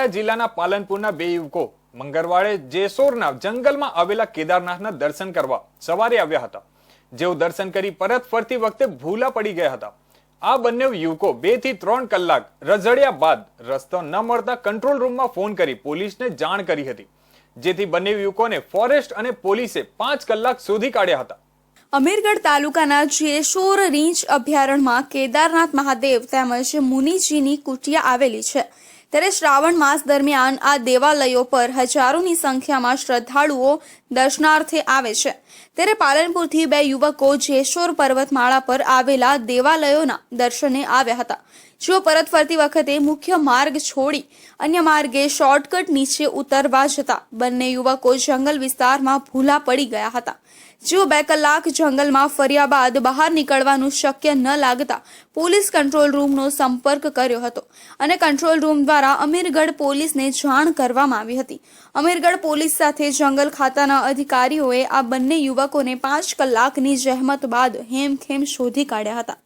બનાસકાંઠા જિલ્લાના પાલનપુરના બે યુવકો મંગળવારે જેસોરના જંગલમાં આવેલા કેદારનાથના દર્શન કરવા સવારે આવ્યા હતા. જેઓ દર્શન કરી પરત ફરતી વખતે ભૂલા પડી ગયા હતા. આ બંને યુવકો બેથી ત્રણ કલાક રઝળ્યા બાદ રસ્તો ન મળતા કંટ્રોલ રૂમમાં ફોન કરી પોલીસને જાણ કરી હતી. જેથી બંને યુવકોને ફોરેસ્ટ અને પોલીસે પાંચ કલાક શોધી કાઢ્યા હતા. અમીરગઢ તાલુકાના જેશોર રીંછ અભયારણ્યમાં કેદારનાથ મહાદેવ તેમજ મુનિજીની કુટિયા આવેલી છે. ત્યારે શ્રાવણ માસ દરમિયાન આ દેવાલયો પર હજારોની સંખ્યામાં શ્રદ્ધાળુઓ દર્શનાર્થે આવે છે. ત્યારે પાલનપુરથી બે યુવકો જેશોર પર્વતમાળા પર આવેલા દેવાલયોના દર્શને આવ્યા હતા. જેઓ પરત ફરતી વખતે મુખ્ય માર્ગ છોડી અન્ય માર્ગે શોર્ટકટ નીચે ઉતરવા જતા બંને યુવકો જંગલ વિસ્તારમાં ભૂલા પડી ગયા હતા. જેઓ બે કલાક જંગલમાં ફર્યા બાદ બહાર નીકળવાનું શક્ય ન લાગતા પોલીસ કંટ્રોલ રૂમનો સંપર્ક કર્યો હતો અને કંટ્રોલ રૂમ દ્વારા અમીરગઢ પોલીસને જાણ કરવામાં આવી હતી. અમીરગઢ પોલીસ સાથે જંગલ ખાતાના અધિકારીઓએ આ બંને યુવકોને પાંચ કલાકની જહેમત બાદ હેમખેમ શોધી કાઢ્યા હતા.